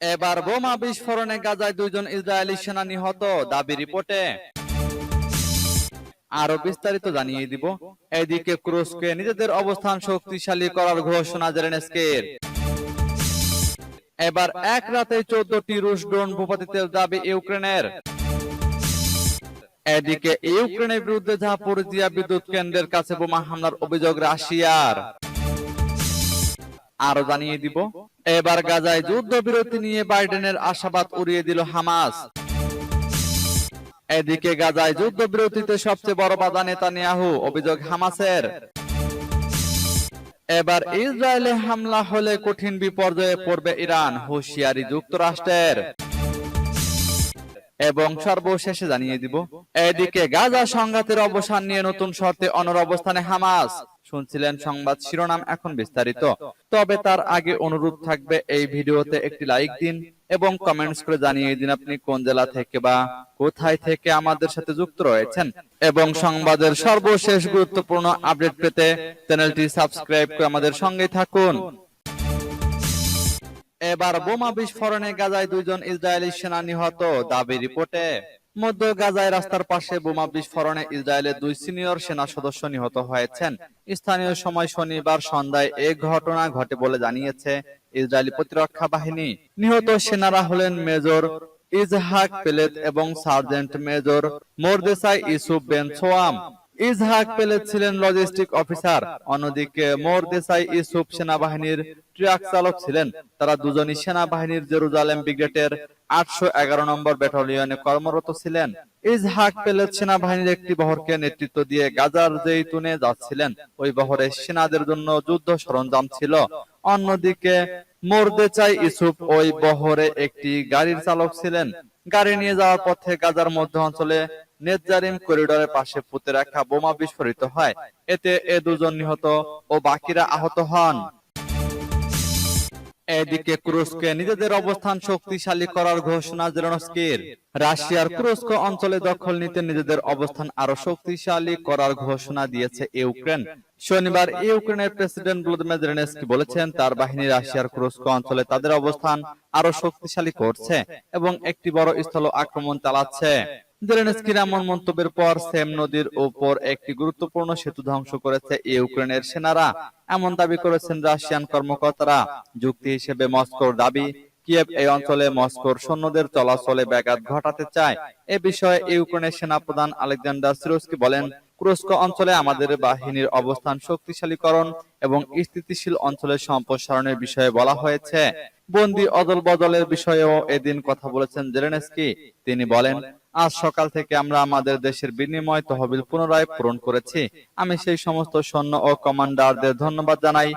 এবার বোমা বিস্ফোরণে গাজায় দুইজন ইসরায়েলি সেনা নিহত দাবি রিপোর্টে। আরও বিস্তারিত জানিয়ে দিব। এদিকে ক্রুশকে নিজেদের অবস্থান শক্তিশালী করার ঘোষণা জেলেনস্কির এবার এক রাতে চোদ্দটি রুশ ড্রোন ভূপাতিতের দাবি ইউক্রেনের। এদিকে ইউক্রেনের বিরুদ্ধে ঝাপুরজিয়া বিদ্যুৎ কেন্দ্রের কাছে বোমা হামলার অভিযোগ রাশিয়ার। আরও জানিয়ে দিব। এবার গাজায় যুদ্ধবিরতি নিয়ে বাইডেনের আশাবাদ উড়িয়ে দিল হামাস। এদিকে গাজায় যুদ্ধবিরতিতে সবচেয়ে বড় বাধা নেতানিয়াহু, অভিযোগ হামাসের। এবার ইসরায়েলে হামলা হলে কঠিন বিপর্যয়ে পড়বে ইরান, হুঁশিয়ারি যুক্তরাষ্ট্রের। এবং সর্বশেষে জানিয়ে দিব, এদিকে গাজা সংঘাতের অবসান নিয়ে নতুন শর্তে অনর অবস্থানে হামাস। শুনছিলেন সংবাদ শিরোনাম এখন বিস্তারিত। তবে তার আগে অনুরোধ থাকবে এই ভিডিওতে একটি লাইক দিন এবং কমেন্টস করে জানিয়ে দিন আপনি কোন জেলা থেকে বা কোথায় থেকে আমাদের সাথে যুক্ত রয়েছেন এবং সংবাদের সর্বশেষ গুরুত্বপূর্ণ আপডেট পেতে চ্যানেলটি সাবস্ক্রাইব করে আমাদের সঙ্গে থাকুন। এবার বোমা বিস্ফোরণে গাজায় দুইজন ইসরায়েলি সেনা নিহত দাবি রিপোর্টে। মধ্য গাজায় রাস্তার পাশে বোমা বিস্ফোরণে ইসরায়েলের দুই সিনিয়র সেনা সদস্য নিহত হয়েছেন। স্থানীয় সময় শনিবার সন্ধ্যায় এই ঘটনা ঘটে বলে জানিয়েছে ইসরায়েলি প্রতিরক্ষা বাহিনী। নিহত সেনারা হলেন মেজর ইজহাক পেলেত এবং sergeant major Mordechai Yusuf Ben Swam. Izhak Pelet ছিলেন লজিস্টিক অফিসার অন্যদিকে মোর দেসাই ইসুফ সেনাবাহিনীর ট্রাক চালক ছিলেন। তারা দুজনই সেনাবাহিনীর জেরুজালেম ব্রিগেডের আটশো এগারো নম্বর ব্যাটালিয়নে কর্মরত ছিলেন। ইজহাক পেলেত সেনাবাহিনীর একটি বহরকে নেতৃত্ব দিয়ে গাজার জেইতুনে যাচ্ছিলেন। ওই বহরে সেনাদের জন্য যুদ্ধ সরঞ্জাম ছিল। অন্যদিকে মোরদেচাই ইসুফ ওই বহরে একটি গাড়ির চালক ছিলেন। গাড়ি নিয়ে যাওয়ার পথে গাজার মধ্য অঞ্চলে নেতজারিম করিডোরের পাশে পুঁতে রাখা বোমা বিস্ফোরিত হয়। এতে এ দুজন নিহত ও বাকিরা আহত হন। এদিকে ক্রুশকে নিজেদের অবস্থান শক্তিশালী করার ঘোষণা জেলেনস্কির। রাশিয়ার ক্রুস্ক অঞ্চলে দখল নিতে নিজেদের অবস্থান আরও শক্তিশালী করার ঘোষণা দিয়েছে ইউক্রেন। শনিবার ইউক্রেনের প্রেসিডেন্ট ভলোদিমির জেলেনস্কি বলেছেন, তার বাহিনী রাশিয়ার ক্রুস্ক অঞ্চলে তাদের অবস্থান আরও শক্তিশালী করছে এবং একটি বড় স্থল আক্রমণ চালাচ্ছে। জেলেনস্কির এমন মন্তব্যের পর সেম নদীর উপর একটি গুরুত্বপূর্ণ সেতু ধ্বংস করেছে ইউক্রেনের সেনারা। এমন দাবি করেছেন রাশিয়ান কর্মকর্তারা। যুক্তি হিসেবে মস্কোর দাবি, কিয়েভ এই অঞ্চলে মস্কোর সৈন্যদের চলাচলে ব্যাঘাত ঘটাতে চায়। এ বিষয়ে ইউক্রেনের সেনাপ্রধান আলেকজান্ডার বলেন, কুরস্ক অঞ্চলে আমাদের বাহিনীর অবস্থান শক্তিশালীকরণ এবং স্থিতিশীল অঞ্চলের সম্প্রসারণের বিষয়ে বলা হয়েছে। বন্দি অদল বদলের বিষয়েও এদিন কথা বলেছেন জেলেনস্কি। তিনি বলেন আজ সকাল থেকে আমরা আমাদের দেশের বিনিময় তহবিল পুনরায় পূরণ করেছি। আমি সেই সমস্ত সৈন্য ও কমান্ডারদের ধন্যবাদ জানাই,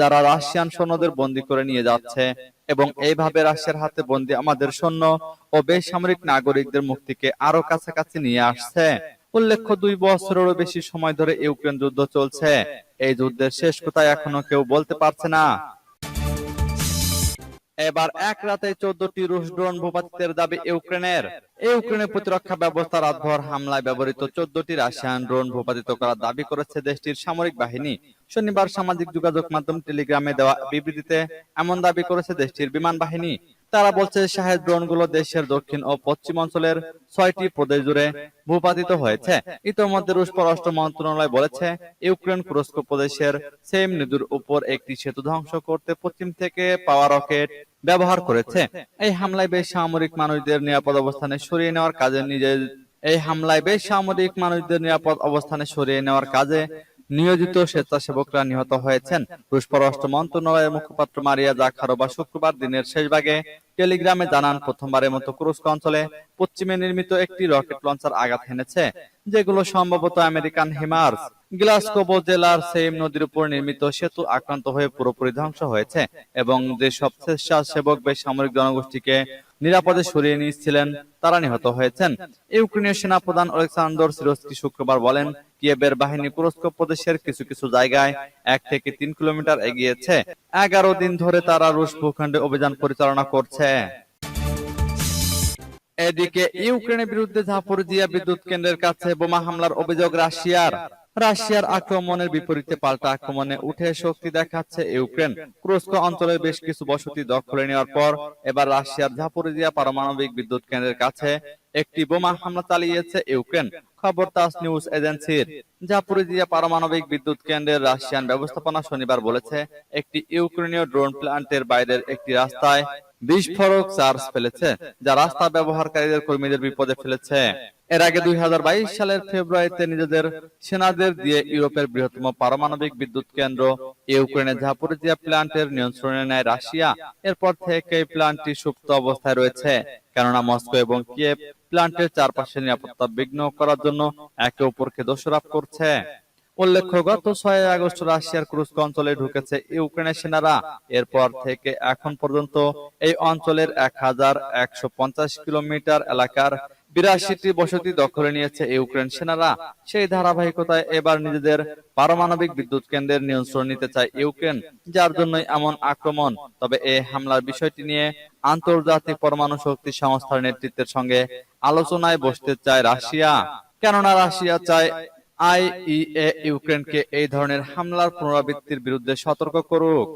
যারা রাশিয়ান সৈন্যদের বন্দী করে নিয়ে যাচ্ছে এবং এইভাবে রাশিয়ার হাতে বন্দী আমাদের সৈন্য ও বেসামরিক নাগরিকদের মুক্তিকে আরও কাছাকাছি নিয়ে আসছে। উল্লেখ্য, দুই বছরেরও বেশি সময় ধরে ইউক্রেন যুদ্ধ চলছে। এই যুদ্ধের শেষ কোথায় এখনও কেউ বলতে পারছে না। এবার এক রাতে চোদ্দটি রুশ ড্রোন ভূপাতিতের দাবি ইউক্রেনের। ইউক্রেনের প্রতিরক্ষা ব্যবস্থা রাতভর হামলায় ব্যবহৃত চোদ্দটি রাশিয়ান ড্রোন ভূপাতিত করার দাবি করেছে দেশটির সামরিক বাহিনী। শনিবার সামাজিক যোগাযোগ মাধ্যম টেলিগ্রামে দেওয়া বিবৃতিতে এমন দাবি করেছে দেশটির বিমান বাহিনী। তারা বলছে, শাহেদ ড্রোনগুলো দেশের দক্ষিণ ও পশ্চিম অঞ্চলের ছয়টি প্রদেশ জুড়ে ভূপাতিত হয়েছে। ইতোমধ্যে রুশ পররাষ্ট্র মন্ত্রণালয় বলেছে, ইউক্রেন তুরস্ক প্রদেশের সেম নদীর উপর একটি সেতু ধ্বংস করতে পশ্চিম থেকে পাওয়া রকেট ব্যবহার করেছে। এই হামলায় বেশ সামরিক মানুষদের নিরাপদ অবস্থানে সরিয়ে নেওয়ার কাজে নিজের এই হামলায় বেশ সামরিক মানুষদের নিরাপদ অবস্থানে সরিয়ে নেওয়ার কাজে নিয়োজিত স্বেচ্ছাসেবকরা নিহত হয়েছেন। রুশ পররাষ্ট্র মন্ত্রণালয়ের মুখপাত্র মারিয়া জাখারোবা শুক্রবার দিনের শেষ ভাগে টেলিগ্রামে জানান, প্রথমবারের মতো কুরস্ক অঞ্চলে পশ্চিমে নির্মিত একটি রকেট লঞ্চার আঘাত হেনেছে, যেগুলো সম্ভবত আমেরিকান হিমার্স। গ্লাসকোবো জেলার সেইম নদীর উপর নির্মিত সেতু আক্রান্ত হয়ে পুরোপুরি ধ্বংস হয়েছে এবং যেসব স্বেচ্ছাসেবক বেসামরিক জনগোষ্ঠীকে নিরাপদে সরিয়ে নিয়েছিলেন, তারা নিহত হয়েছেন। ইউক্রেনীয় সেনাপ্রধান আলেকসান্দর সিরোস্কি শুক্রবার বলেন কিয়েবের বাহিনী কুরস্ক প্রদেশের কিছু কিছু জায়গায় এক থেকে তিন কিলোমিটার এগিয়েছে। এগারো দিন ধরে তারা রুশ ভূখণ্ডে অভিযান পরিচালনা করছে। এদিকে ইউক্রেনের বিরুদ্ধে ঝাপরজিয়া বিদ্যুৎ কেন্দ্রের কাছে বোমা হামলার অভিযোগ রাশিয়ার। রাশিয়ার আক্রমণের বিপরীতে পাল্টা আক্রমণে উঠে শক্তি দেখাচ্ছে ইউক্রেন। ক্রুস্ক অঞ্চলের বেশ কিছু বসতি দখলে নেওয়ার পর এবার রাশিয়ার ঝাপোরিজিয়া পারমাণবিক বিদ্যুৎ কেন্দ্রের কাছে একটি বোমা হামলা চালিয়েছে ইউক্রেন। খবর তাস নিউজ এজেন্সির। জাপুরিজিয়া পারমাণবিক বিদ্যুৎ কেন্দ্রের রাশিয়ান ব্যবস্থাপনা শনিবার বলেছে, একটি ইউক্রেনীয় ড্রোন প্ল্যান্টের বাইরের একটি রাস্তায় বিস্ফোরক চার্জ ফেলেছে, যা রাস্তা ব্যবহারকারীদের কর্মীদের বিপদে ফেলেছে। এর আগে দুই হাজার বাইশ সালের ফেব্রুয়ারিতে নিজেদের সেনাদের দিয়ে ইউরোপের বৃহত্তম পারমাণবিক বিদ্যুৎ কেন্দ্র ইউক্রেনের ঝাপুরিজিয়া প্ল্যান্টের নিয়ন্ত্রণে নেয় রাশিয়া। এরপর থেকে এই প্ল্যান্টটি সুপ্ত অবস্থায় রয়েছে, কেননা মস্কো এবং কিয়েভ প্ল্যান্টের চারপাশে নিরাপত্তা বিঘ্ন করার জন্য একে অপরকে দোষারোপ করছে। উল্লেখ্য, গত ছয় আগস্ট রাশিয়ার ক্রুস্ক অঞ্চলে ঢুকেছে ইউক্রেনের সেনারা। এরপর থেকে এখন পর্যন্ত এই অঞ্চলের এক হাজার একশো পঞ্চাশ কিলোমিটার এলাকার বিরাশিটি বসতি দখলে নিয়েছে ইউক্রেন সেনারা। সেই ধারাবাহিকতায় এবার নিজেদের পারমাণবিক বিদ্যুৎ কেন্দ্রের নিয়ন্ত্রণ নিতে চায় ইউক্রেন, যার জন্যই এমন আক্রমণ। তবে এই হামলার বিষয়টি নিয়ে আন্তর্জাতিক পরমাণু শক্তি সংস্থার নেতৃত্বের সঙ্গে আলোচনায় বসতে চায় রাশিয়া। কেননা রাশিয়া চায় আইইএ ইউক্রেনকে এই ধরনের হামলার পুনরাবৃত্তির বিরুদ্ধে সতর্ক করুক।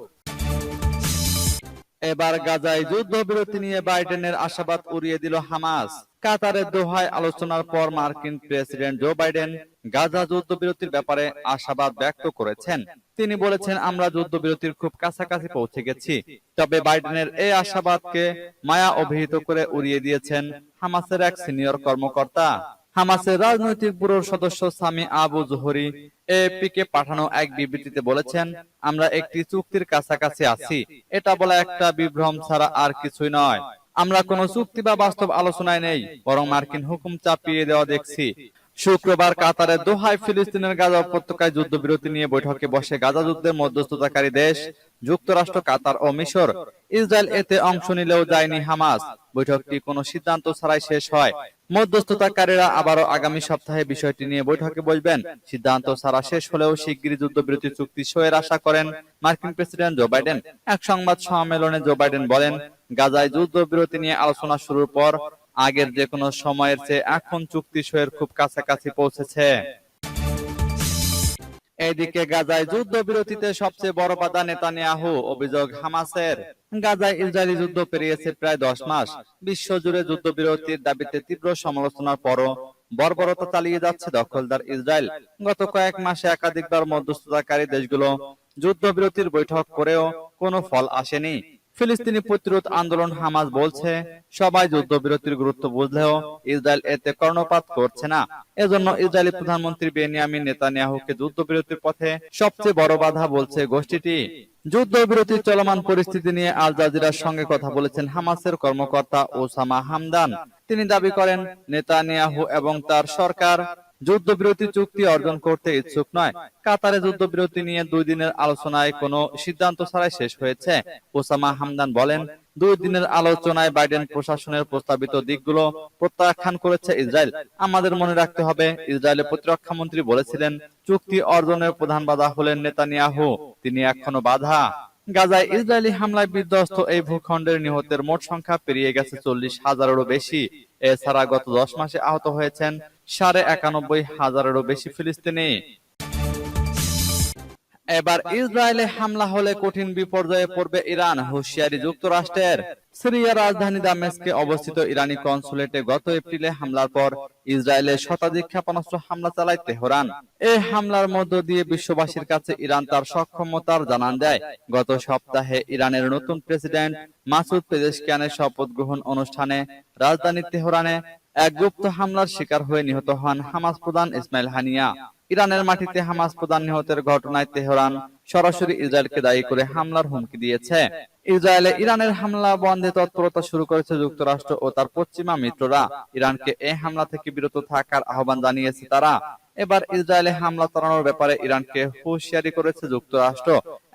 এবার গাজায় যুদ্ধবিরতি নিয়ে বাইডেনের আশাবাদ উড়িয়ে দিল হামাস। কাতারের দোহায় আলোচনার পর মার্কিন প্রেসিডেন্ট জো বাইডেন গাজা যুদ্ধবিরতির ব্যাপারে আশাবাদ ব্যক্ত করেছেন। তিনি বলেছেন, আমরা যুদ্ধবিরতির খুব কাছাকাছি পৌঁছে গেছি। তবে বাইডেনের এই আশাবাদকে মায়া অভিহিত করে উড়িয়ে দিয়েছেন হামাসের এক সিনিয়র কর্মকর্তা। হামাসের রাজনৈতিক ব্যুরোর সদস্য সামি আবু জোহরি এপি কে পাঠানো এক বিবৃতিতে বলেছেন, আমরা একটি চুক্তির কাছাকাছি আছি। এটা বলা একটা বিভ্রম ছাড়া আর কিছুই নয়। আমরা কোনো চুক্তি বা বাস্তব আলোচনায় নেই, বরং মার্কিন হুকুম চাপিয়ে দেওয়া দেখছি। শুক্রবার কাতারের দোহায় ফিলিস্তিনের গাজা উপত্যকায় যুদ্ধবিরতি নিয়ে বৈঠকে বসে গাজা যুদ্ধের মধ্যস্থতাকারী দেশ, যুক্তরাষ্ট্র, কাতার ও মিশর। ইসরায়েল এতে অংশ নিলেও যায়নি হামাস। বৈঠকটি কোনো সিদ্ধান্ত ছাড়াই শেষ হয়। মধ্যস্থতাকারীরা আবারও আগামী সপ্তাহে বিষয়টি নিয়ে বৈঠকে বসবেন। সিদ্ধান্ত ছাড়া শেষ হলেও শিগগিরই যুদ্ধবিরতি চুক্তি সইয়ের আশা করেন মার্কিন প্রেসিডেন্ট জো বাইডেন। এক সংবাদ সম্মেলনে জো বাইডেন বলেন, গাজায় যুদ্ধবিরতি নিয়ে আলোচনা শুরুর পর আগের যে কোনো সময়ের চেয়ে এখন চুক্তি সইয়ের খুব কাছাকাছি পৌঁছেছে। এদিকে গাজায় যুদ্ধবিরতিতে সবচেয়ে বড় বাধা নেতানিয়াহু, অভিযোগ হামাসের। গাজায় ইসরায়েলি যুদ্ধ পেরিয়েছে প্রায় দশ মাস। বিশ্বজুড়ে যুদ্ধবিরতির দাবিতে তীব্র সমালোচনার পরও বর্বরতা চালিয়ে যাচ্ছে দখলদার ইসরায়েল। গত কয়েক মাসে একাধিকবার মধ্যস্থতাকারী দেশগুলো যুদ্ধবিরতির বৈঠক করেও কোনো ফল আসেনি। ফিলিস্তিনি প্রতিরোধ আন্দোলন হামাস বলছে, সবাই যুদ্ধবিরতির গুরুত্ব বুঝলেও ইসরায়েল এতে কর্ণপাত করছে না। এজন্য ইসরায়েলি প্রধানমন্ত্রী বেনিয়ামিন নেতানিয়াহুকে যুদ্ধবিরতির পথে সবচেয়ে বড় বাধা বলছে গোষ্ঠীটি। যুদ্ধবিরতির চলমান পরিস্থিতি নিয়ে আল জাজিরার সঙ্গে কথা বলেছেন হামাসের কর্মকর্তা ওসামা হামদান। তিনি দাবি করেন, নেতানিয়াহু এবং তার সরকার যুদ্ধবিরতি চুক্তি অর্জন করতে ইচ্ছুক নয়। কাতারে যুদ্ধবিরতি নিয়ে দুই দিনের আলোচনায় কোনো সিদ্ধান্ত ছাড়াই শেষ হয়েছে। ওসামা হামদান বলেন, দুই দিনের আলোচনায় বাইডেন প্রশাসনের প্রস্তাবিত দিকগুলো প্রত্যাখ্যান করেছে ইসরায়েল। আমাদের মনে রাখতে হবে, ইসরায়েলের প্রতিরক্ষা মন্ত্রী বলেছিলেন, চুক্তি অর্জনের প্রধান বাধা হলেন নেতানিয়াহু। তিনি এখনও বাধা। গাজায় ইসরায়েলি হামলায় বিধ্বস্ত এই ভূখণ্ডের নিহতের মোট সংখ্যা পেরিয়ে গেছে চল্লিশ হাজারেরও বেশি। এছাড়া গত দশ মাসে আহত হয়েছেন সাড়ে একানব্বই হাজারেরও বেশি ফিলিস্তিনি। এবার ইসরায়েলে হামলা হলে কঠিন বিপর্যয়ে পড়বে ইরান। হুঁশিয়ারি যুক্তরাষ্ট্রের। সিরিয়ার রাজধানী দামেস্কে অবস্থিত ইরানি কনসুলেটে গত এপ্রিলে হামলার পর ইসরায়েলের শতাধিক ক্ষেপণাস্ত্র হামলা চালায় তেহরান। এই হামলার মধ্য দিয়ে বিশ্ববাসীর কাছে ইরান তার সক্ষমতার জানান দেয়। গত সপ্তাহে ইরানের নতুন প্রেসিডেন্ট মাসুদ পেজেশকিয়ানের শপথ গ্রহণ অনুষ্ঠানে রাজধানী তেহরানে এক গুপ্ত হামলার শিকার হয়ে নিহত হন হামাস প্রধান ইসমাইল হানিয়া। ইরানের মাটিতে হামাস প্রধান নিহতের ঘটনায় তেহরান সরাসরি ইসরায়েলকে দায়ী করে হামলার হুমকি দিয়েছে। ইসরায়েলে ইরানের হামলা বন্ধে তৎপরতা শুরু করেছে যুক্তরাষ্ট্র ও তার পশ্চিমা মিত্ররা। ইরানকে এই হামলা থেকে বিরত থাকার আহ্বান জানিয়েছে তারা। এবার ইসরায়েলে হামলা চালানোর ব্যাপারে ইরানকে হুঁশিয়ারি করেছে যুক্তরাষ্ট্র।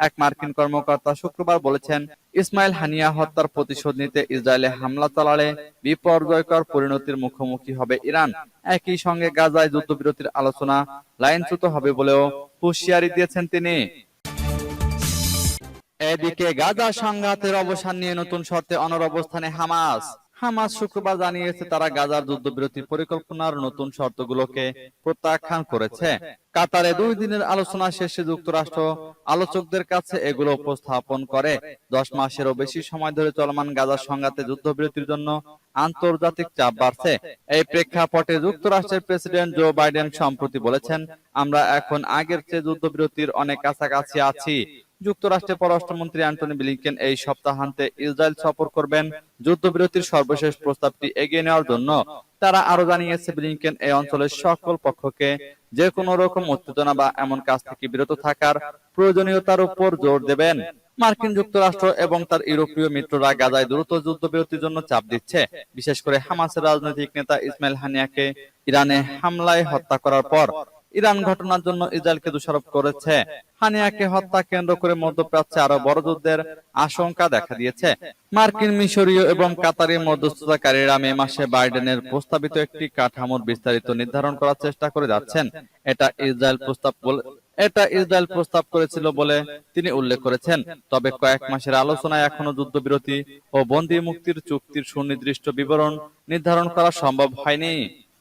এক মার্কিন কর্মকর্তা শুক্রবার বলেছেন ইসমাইল হানিয়া হত্যার প্রতিশোধ নিতে ইসরায়েলে হামলা চালালে বিপর্যয়কর পরিণতির মুখোমুখি হবে ইরান। একই সঙ্গে গাজায় যুদ্ধবিরতির আলোচনা লাইনচ্যুত হবে বলেও হুঁশিয়ারি দিয়েছেন তিনি। এদিকে গাজা সংঘাতের অবসান নিয়ে নতুন শর্তে অনর অবস্থানে হামাস। হামাস শুক্রবার জানিয়েছে তারা গাজার যুদ্ধবিরতি পরিকল্পনার নতুন শর্তগুলোকে প্রত্যাখ্যান করেছে। কাতারে দুই দিনের আলোচনা শেষে যুক্তরাষ্ট্র আলোচকদের কাছে এগুলো উপস্থাপন করে। দশ মাসেরও বেশি সময় ধরে চলমান গাজার সংঘাতে যুদ্ধবিরতির জন্য আন্তর্জাতিক চাপ বাড়ছে। এই প্রেক্ষাপটে যুক্তরাষ্ট্রের প্রেসিডেন্ট জো বাইডেন সম্প্রতি বলেছেন, আমরা এখন আগের চেয়ে যুদ্ধবিরতির অনেক কাছাকাছি আছি। যুক্তরাষ্ট্রের পররাষ্ট্রমন্ত্রী অ্যান্টনি ব্লিংকেন এই সপ্তাহান্তে ইসরায়েল সফর করবেন। যুদ্ধবিরতির সর্বশেষ প্রস্তাবটি এগিয়ে নেওয়ার জন্য তারা আরও জানিয়েছে ব্লিংকেন এই অঞ্চলের সকল পক্ষকে যে কোনো রকম উত্তেজনা বা এমন কাজ থেকে বিরত থাকার প্রয়োজনীয়তার উপর জোর দেবেন। মার্কিন যুক্তরাষ্ট্র এবং তার ইউরোপীয় মিত্ররা গাজায় দ্রুত যুদ্ধবিরতির জন্য চাপ দিচ্ছে। বিশেষ করে হামাসের রাজনৈতিক নেতা ইসমাইল হানিয়াকে ইরানে হামলায় হত্যা করার পর ইরান ঘটনার জন্য ইসরায়েলকে দোষারোপ করেছে। হানিয়াকে হত্যা কেন্দ্র করে মধ্যপ্রাচ্যে আরও বড় যুদ্ধের আশঙ্কা দেখা দিয়েছে। মার্কিন মিশরীয় এবং কাতারি মধ্যস্থতাকারীরা মে মাসে বাইডেনের প্রস্তাবিত একটি কাঠামোর বিস্তারিত নির্ধারণ করার চেষ্টা করে যাচ্ছেন। এটা ইসরায়েল প্রস্তাব বলে এটা ইসরায়েল প্রস্তাব করেছিল বলে তিনি উল্লেখ করেছেন। তবে কয়েক মাসের আলোচনায় এখনও যুদ্ধবিরতি ও বন্দী মুক্তির চুক্তির সুনির্দিষ্ট বিবরণ নির্ধারণ করা সম্ভব হয়নি।